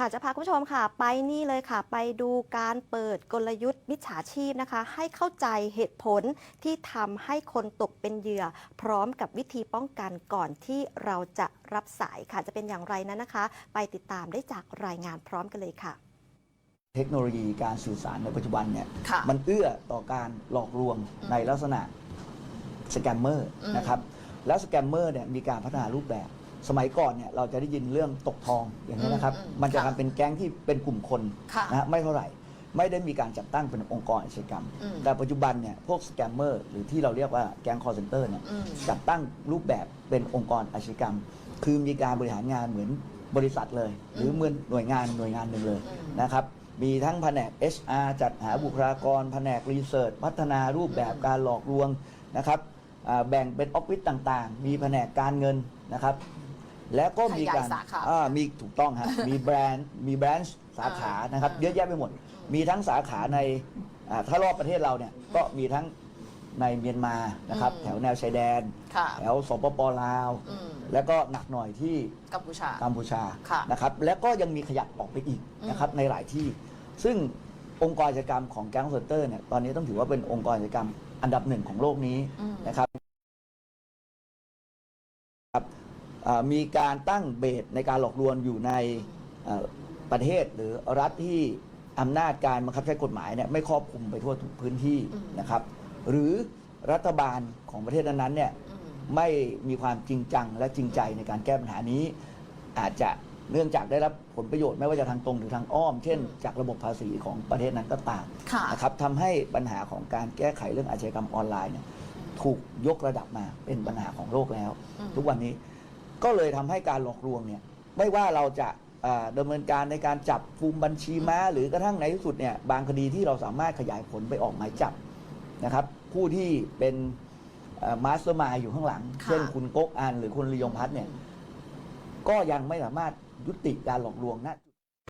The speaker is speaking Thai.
ค่ะจะพาคุณผู้ชมค่ะ ไปนี่เลยค่ะ ไปดูการเปิดกลยุทธ์มิจฉาชีพนะคะ ให้เข้าใจเหตุผลที่ทำให้คนตกเป็นเหยื่อ พร้อมกับวิธีป้องกันก่อนที่เราจะรับสายค่ะจะเป็นอย่างไรนั้นนะคะ ไปติดตามได้จากรายงานพร้อมกันเลยค่ะ เทคโนโลยีการสื่อสารในปัจจุบันเนี่ยค่ะมันเอื้อต่อการหลอกลวงอืมในลักษณะสแกมเมอร์อืม นะครับแล้วสแกมเมอร์เนี่ยมีการพัฒนารูปแบบ สมัยก่อนเนี่ยเราจะได้ยินเรื่องตกทองอย่างนี้ยนะครับอืมอืมมันจะค่ะทำเป็นแก๊งที่เป็นกลุ่มคนค่ะนะฮะไม่เท่าไหร่ ไม่ได้มีการจัดตั้งเป็นองค์กรอาชญากรรม อืมแต่ปัจจุบันเนี่ยพวกสแกมเมอร์หรือที่เราเรียกว่าแก๊งคอร์เซนเตอร์เนี่ยอืมจัดตั้งรูปแบบเป็นองค์กรอาชญากรรม คือมีการบริหารงานเหมือนบริษัทเลย หรือเหมือนหน่วยงานหน่วยงานหนึ่งเลยอืม นะครับมีทั้งแผนก HR จัดหาบุคลากรแผนกรีเสิร์ชพัฒนารูปแบบอืมการหลอกลวงนะครับ อ่าแบ่งเป็นออฟฟิศต่างๆ มีแผนกการเงินนะครับ แล้วก็มีการขยายสาขาอ่ามีถูกต้องฮะ มีแบรนด์มีแบรนด์สาขานะครับอ่าเยอะแยะไปหมด มีทั้งสาขาในอ่าถ้ารอบประเทศเราเนี่ยก็มีทั้งในเมียนมานะครับ อืม แถวแนวชายแดน ค่ะแถวสปปลาว อืมแล้วก็หนักหน่อยที่กัมพูชา กัมพูชาค่ะนะครับ แล้วก็ยังมีขยับออกไปอีกอืมนะครับในหลายที่ ซึ่งองค์กรอาชญากรรมของแก๊งเซนเตอร์เนี่ยตอนนี้ต้องถือว่าเป็นองค์กรอาชญากรรมอันดับหนึ่งของโลกนี้อืม นะครับครับ มีการตั้งเบสในการหลอกลวงอยู่ในเอ่อประเทศหรือรัฐที่อำนาจการบังคับใช้กฎหมายเนี่ยไม่ครอบคลุมไปทั่วทุกพื้นที่อืมนะครับ หรือรัฐบาลของประเทศนั้นๆเนี่ยอืมไม่มีความจริงจังและจริงใจในการแก้ปัญหานี้ อาจจะเนื่องจากได้รับผลประโยชน์ไม่ว่าจะทางตรงหรือทางอ้อม เช่นอืมจากระบบภาษีของประเทศนั้นก็ตามค่ะนะครับทำให้ปัญหาของการแก้ไขเรื่องอาชญากรรมออนไลน์เนี่ยถูกยกระดับมาเป็นปัญหาของโลกแล้วอืมทุกวันนี้ ก็เลยทำให้การหลอกลวงเนี่ยไม่ว่าเราจะอ่าดำเนินการในการจับกลุ่มบัญชีม้า หรือกระทั่งในที่สุดเนี่ยบางคดีที่เราสามารถขยายผลไปออกหมายจับนะครับ ผู้ที่เป็นมาสเตอร์มายอยู่ข้างหลังค่ะเช่นคุณโก๊กอันหรือคุณลียงพัฒน์เนี่ยก็ยังไม่สามารถยุติการหลอกลวงนะ